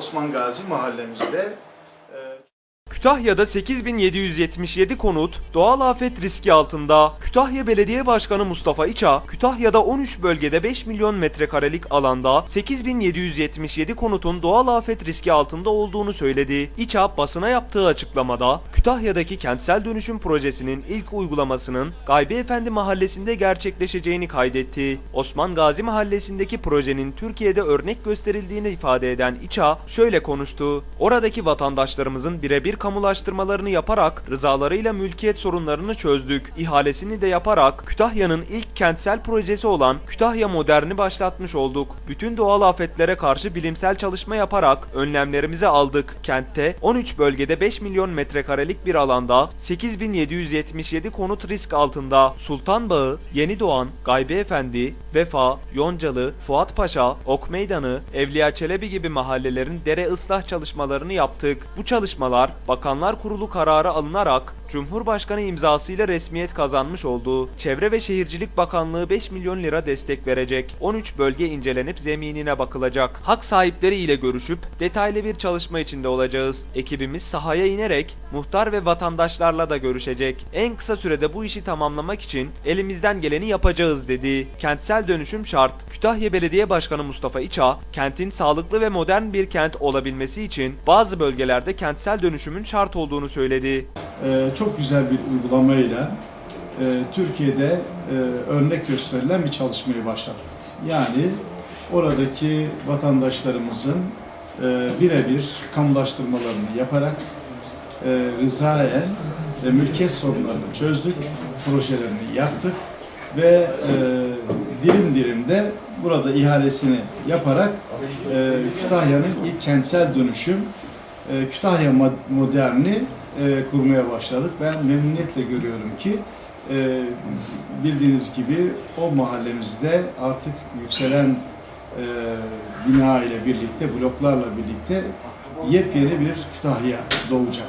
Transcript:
Osman Gazi mahallemizde. Kütahya'da 8777 konut doğal afet riski altında. Kütahya Belediye Başkanı Mustafa İça, Kütahya'da 13 bölgede 5 milyon metrekarelik alanda 8777 konutun doğal afet riski altında olduğunu söyledi. İça basına yaptığı açıklamada Kütahya'daki kentsel dönüşüm projesinin ilk uygulamasının Gaybi Efendi Mahallesi'nde gerçekleşeceğini kaydetti. Osman Gazi Mahallesi'ndeki projenin Türkiye'de örnek gösterildiğini ifade eden İça şöyle konuştu. Oradaki vatandaşlarımızın birebir kamulaştırmalarını yaparak rızalarıyla mülkiyet sorunlarını çözdük. İhalesini de yaparak Kütahya'nın ilk kentsel projesi olan Kütahya Modern'i başlatmış olduk. Bütün doğal afetlere karşı bilimsel çalışma yaparak önlemlerimizi aldık. Kentte 13 bölgede 5 milyon metrekarelik bir alanda 8777 konut risk altında Sultanbağı, Yeni Doğan, Gaybi Efendi, Vefa, Yoncalı, Fuat Paşa, Ok Meydanı, Evliya Çelebi gibi mahallelerin dere ıslah çalışmalarını yaptık. Bu çalışmalar Bakanlar Kurulu kararı alınarak Cumhurbaşkanı imzasıyla resmiyet kazanmış oldu. Çevre ve Şehircilik Bakanlığı 5 milyon lira destek verecek. 13 bölge incelenip zeminine bakılacak. Hak sahipleri ile görüşüp detaylı bir çalışma içinde olacağız. Ekibimiz sahaya inerek muhtar ve vatandaşlarla da görüşecek. En kısa sürede bu işi tamamlamak için elimizden geleni yapacağız dedi. Kentsel dönüşüm şart. Kütahya Belediye Başkanı Mustafa İça, kentin sağlıklı ve modern bir kent olabilmesi için bazı bölgelerde kentsel dönüşümün şart olduğunu söyledi. E, çok güzel bir uygulamayla e, Türkiye'de e, örnek gösterilen bir çalışmayı başlattık. Yani oradaki vatandaşlarımızın e, birebir kamulaştırmalarını yaparak e, rızaen ve mülkiyet sorunlarını çözdük, projelerini yaptık ve e, dilim dilim de burada ihalesini yaparak e, Kütahya'nın ilk kentsel dönüşüm e, Kütahya Mod- Modern'i e, kurmaya başladık. Ben memnuniyetle görüyorum ki e, bildiğiniz gibi o mahallemizde artık yükselen e, bina ile birlikte, bloklarla birlikte yepyeni bir Kütahya doğacak.